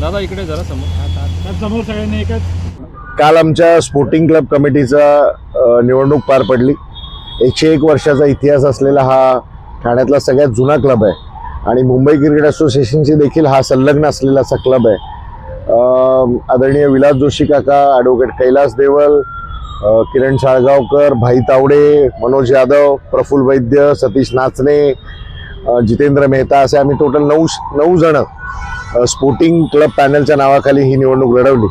दादा इकडे जरा समोर. समोर सगळ्यांनी एकच काल आमच्या स्पोर्टिंग क्लब कमिटीचा निवडणूक पार पडली. एकशे एक वर्षाचा इतिहास असलेला हा ठाण्यातला सगळ्यात जुना क्लब आहे. आणि मुंबई क्रिकेट असोसिएशनशी देखील हा संलग्न असलेला असा क्लब आहे. आदरणीय विलास जोशी काका ॲडव्होकेट कैलास देवल किरण साळगावकर भाई तावडे मनोज यादव प्रफुल्ल वैद्य सतीश नाचणे जितेंद्र मेहता असे आम्ही टोटल नऊ नऊ जण स्पोर्टिंग क्लब पॅनलच्या नावाखाली ही निवडणूक लढवली.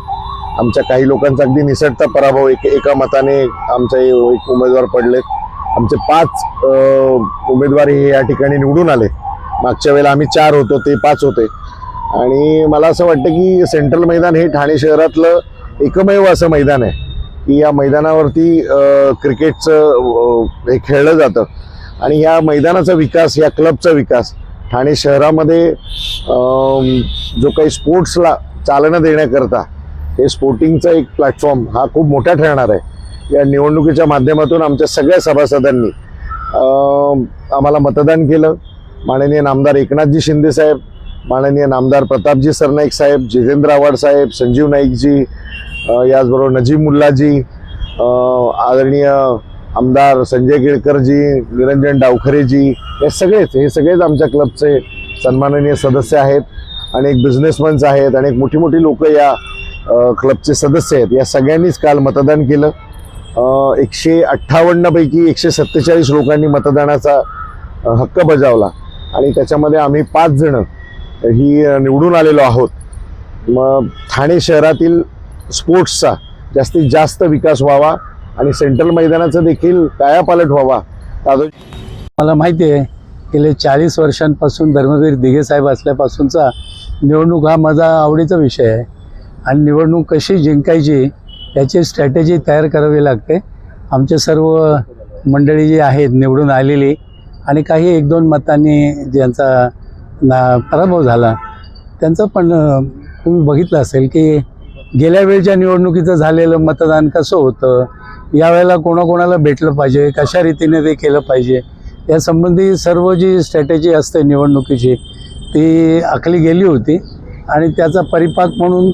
आमच्या काही लोकांचा अगदी निसटता पराभव एक एका मताने आमचे एक उमेदवार पडलेत. आमचे पाच उमेदवार हे या ठिकाणी निवडून आले. मागच्या वेळेला आम्ही चार होतो ते पाच होते. आणि मला असं वाटतं की सेंट्रल मैदान हे ठाणे शहरातलं एकमेव असं मैदान आहे की या मैदानावरती क्रिकेटचं हे खेळलं जातं. आणि या मैदानाचा विकास या क्लबचा विकास ठाणे शहरामध्ये जो काही स्पोर्ट्सला चालना देण्याकरता हे स्पोर्टिंगचा एक प्लॅटफॉर्म हा खूप मोठा ठरणार आहे. या निवडणुकीच्या माध्यमातून आमच्या सगळ्या सभासदांनी आम्हाला मतदान केलं. माननीय नामदार एकनाथजी शिंदेसाहेब माननीय नामदार प्रतापजी सरनाईक साहेब जितेंद्र आव्हाड साहेब संजीव नाईकजी याचबरोबर नजीम मुल्लाजी आदरणीय आमदार संजय केळकरजी निरंजन डावखरेजी हे सगळेच हे सगळेच आमच्या क्लबचे सन्माननीय सदस्य आहेत अनेक बिझनेसमन्स आहेत अनेक मोठी मोठी लोक या क्लबचे सदस्य आहेत. या सगळ्यांनीच काल मतदान केलं. एकशे अठ्ठावन्नपैकी एकशे सत्तेचाळीस लोकांनी मतदानाचा हक्क बजावला. आणि त्याच्यामध्ये आम्ही पाच जणं ही निवडून आलेलो आहोत. मग ठाणे शहरातील स्पोर्ट्सचा जास्तीत जास्त विकास व्हावा आणि सेंट्रल मैदानाचा देखील कायापालट व्हावा. दादो मला माहिती आहे गेले चाळीस वर्षांपासून धर्मवीर दिघे साहेब असल्यापासूनचा निवडणूक हा माझा आवडीचा विषय आहे. आणि निवडणूक कशी जिंकायची याची स्ट्रॅटेजी तयार करावी लागते. आमचे सर्व मंडळी जी आहेत निवडून आलेली आणि काही एक दोन मतांनी ज्यांचा ना पराभव झाला. त्यांचं पण तुम्ही बघितलं असेल की गेल्या वेळच्या निवडणुकीचं झालेलं मतदान कसं होतं? यावेळेला कोणाकोणाला भेटलं पाहिजे? कशा रीतीने ते केलं पाहिजे? यासंबंधी सर्व जी स्ट्रॅटेजी असते निवडणुकीची ती आखली गेली होती. आणि त्याचा परिपाक म्हणून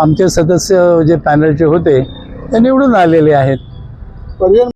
आमचे सदस्य जे पॅनलचे होते ते निवडून आलेले आहेत.